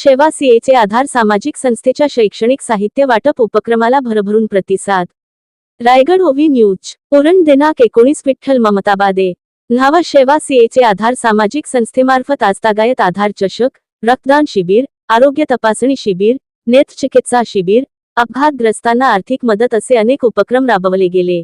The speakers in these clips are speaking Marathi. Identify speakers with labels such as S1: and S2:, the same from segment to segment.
S1: शेवा सीएचे आधार सामाजिक संस्थेच्या शैक्षणिक साहित्य वाटप उपक्रमाला भरभरून प्रतिसाद. रायगड ओवी न्यूज. उरण दिनांक एकोणीस विठ्ठल ममताबादे. न्हावा शेवा सीएचे आधार सामाजिक संस्थेमार्फत आजतागायत आधार चषक रक्तदान शिबिर आरोग्य तपासणी शिबिर नेत्र चिकित्सा शिबिर अपघातग्रस्तांना आर्थिक मदत असे अनेक उपक्रम राबवले गेले.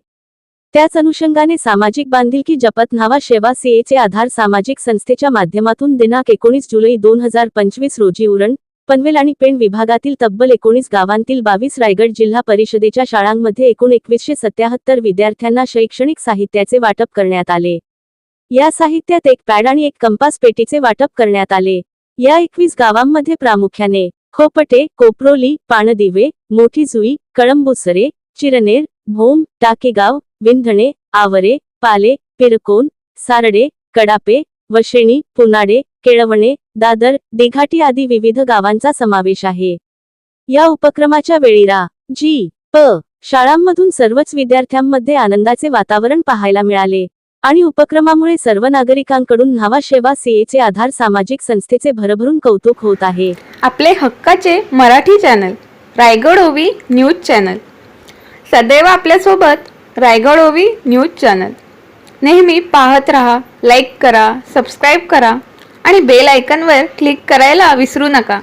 S1: त्याच अनुषंगाने सामाजिक बांधिलकी जपत न्हावा शेवा सीएचे आधार सामाजिक संस्थेच्या माध्यमातून दिनांक एकोणीस जुलै दोन हजार पंचवीस रोजी उरण पनवेल आणि पेण विभागातील तब्बल एकोणीस गावांतील बावीस रायगड जिल्हा परिषदेच्या शाळांमध्ये एकूण एकवीसशे सत्याहत्तर विद्यार्थ्यांना शैक्षणिक साहित्याचे वाटप करण्यात आले. या साहित्यात एक पॅड आणि एक कंपास पेटीचे वाटप करण्यात आले. या एकवीस गावांमध्ये प्रामुख्याने खोपटे कोपरोली पाणदिवे मोठी जुई कळंबुसरे चिरनेर भोम टाकेगाव विंधणे आवरे पाले पिरकोन सारडे कडापे वशेणी पुनाडे केळवणे दादर देघाटी आदी विविध गावांचा समावेश आहे या उपक्रमाच्या वेळी रा जी प शाळांमधून सर्वच विद्यार्थ्यांमध्ये आनंदाचे वातावरण पाहायला मिळाले आणि उपक्रमामुळे सर्व नागरिकांकडून न्हावा शेवा सीएचे आधार सामाजिक संस्थेचे भरभरून कौतुक होत आहे
S2: आपले हक्काचे मराठी चॅनल रायगड ओवी न्यूज चॅनल सदैव आपल्यासोबत रायगड ओवी न्यूज चॅनल. नेहमी पाहत रहा लाईक करा सबस्क्राईब करा आणि बेल आयकनवर क्लिक करायला विसरू नका.